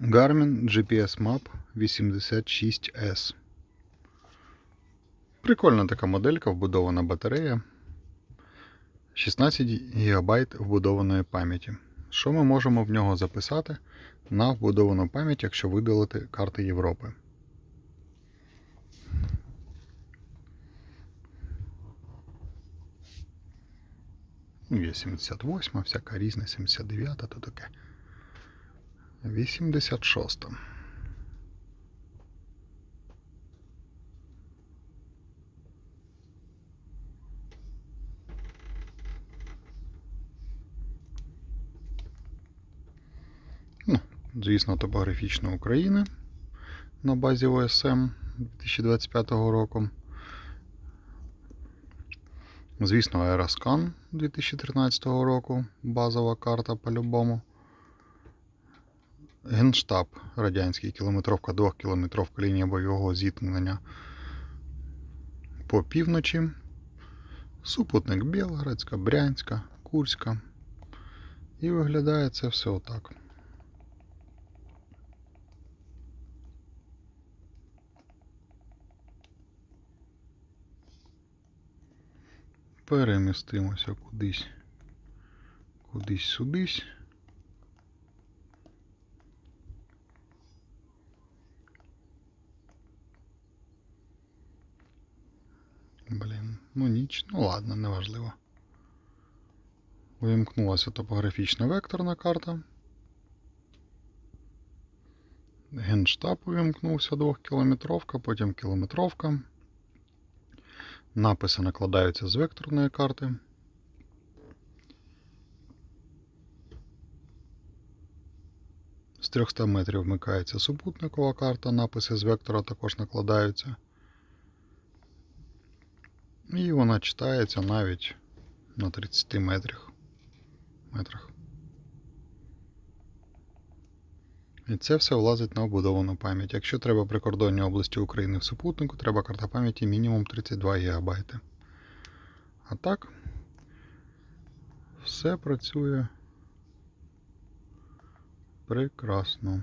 Garmin GPS Map 86S. Прикольна така моделька, вбудована батарея. 16 ГБ вбудованої пам'яті. Що ми можемо в нього записати на вбудовану пам'ять, якщо видалити карти Європи? Ну, Є 78, всяка різна, 79, то таке. 86. Ну, звісно, топографічна Україна на базі ОСМ 2025 року. Звісно, Aeroscan 2013 року, базова карта по-любому. Генштаб радянський, кілометровка, двохкілометровка лінія бойового зіткнення по півночі. Супутник Білградська, Брянська, Курська. І виглядає це все отак. Перемістимося кудись. Кудись ну ніч, ну ладно, неважливо. Увімкнулася топографічна векторна карта. Генштаб увімкнувся 2-кілометровка, потім кілометровка. Написи накладаються з векторної карти. З 300 метрів вмикається супутникова карта, написи з вектора також накладаються. І вона читається навіть на 30 метрах. метрах. І це все влазить на обудовану пам'ять. Якщо треба прикордонні області України в супутнику, треба карта пам'яті мінімум 32 ГБ. А так, все працює прекрасно.